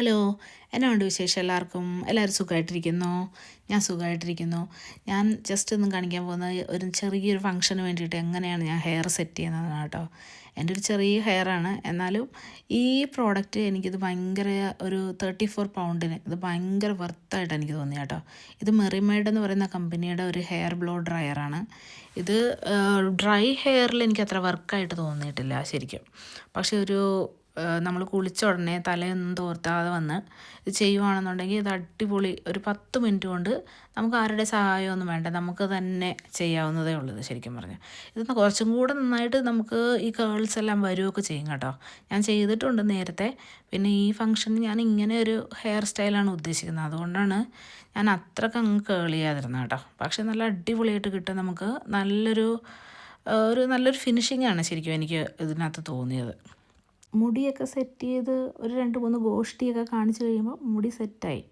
Hello എന്നാ ഉണ്ട് വിശേഷം എല്ലാവർക്കും? എല്ലാവരും സുഖമായിട്ടിരിക്കുന്നു ഞാൻ സുഖമായിട്ടിരിക്കുന്നു ഞാൻ ജസ്റ്റ് ഒന്നും കാണിക്കാൻ പോകുന്നത് ഒരു ചെറിയൊരു ഫംഗ്ഷന് വേണ്ടിയിട്ട് എങ്ങനെയാണ് ഞാൻ ഹെയർ സെറ്റ് ചെയ്യുന്നതെന്നാണ് കേട്ടോ. എന്റെ ഒരു ചെറിയ ഹെയറാണ് എന്നാലും ഈ പ്രോഡക്റ്റ് എനിക്കിത് ഭയങ്കര ഒരു തേർട്ടി ഫോർ പൗണ്ടിന് ഇത് ഭയങ്കര വർത്തായിട്ട് എനിക്ക് തോന്നി കേട്ടോ. ഇത് മെറിമേഡ് എന്ന് പറയുന്ന കമ്പനിയുടെ ഒരു ഹെയർ ബ്ലോ ഡ്രയറാണ് ഇത് ഡ്രൈ ഹെയറിൽ എനിക്ക് അത്ര വർക്കായിട്ട് തോന്നിയിട്ടില്ല ശരിക്കും. പക്ഷേ ഒരു നമ്മൾ കുളിച്ച ഉടനെ തലയൊന്നും തോർത്താതെ വന്ന് ഇത് ചെയ്യുവാണെന്നുണ്ടെങ്കിൽ ഇത് അടിപൊളി ഒരു പത്ത് മിനിറ്റ് കൊണ്ട് നമുക്ക് ആരുടെ സഹായമൊന്നും വേണ്ട. നമുക്ക് തന്നെ ചെയ്യാവുന്നതേ ഉള്ളൂ ശരിക്കും പറഞ്ഞാൽ ഇത് കുറച്ചും കൂടെ നന്നായിട്ട് നമുക്ക് ഈ കേൾസ് എല്ലാം വരുമൊക്കെ ചെയ്യും കേട്ടോ. ഞാൻ ചെയ്തിട്ടുണ്ട് നേരത്തെ. പിന്നെ ഈ ഫംഗ്ഷന് ഞാൻ ഇങ്ങനെ ഒരു ഹെയർ സ്റ്റൈലാണ് ഉദ്ദേശിക്കുന്നത്. അതുകൊണ്ടാണ് ഞാൻ അത്രയ്ക്ക് അങ്ങ് കേൾ ചെയ്യാതിരുന്നത് കേട്ടോ. പക്ഷെ നല്ല അടിപൊളിയായിട്ട് കിട്ടും നമുക്ക്. നല്ലൊരു ഒരു നല്ലൊരു ഫിനിഷിംഗ് ആണ് ശരിക്കും എനിക്ക് ഇതിനകത്ത് തോന്നിയത്. മുടിയൊക്കെ സെറ്റ് ചെയ്ത് ഒരു രണ്ട് മൂന്ന് ഗോഷ്ടിയൊക്കെ കാണിച്ച് കഴിയുമ്പോൾ മുടി സെറ്റായി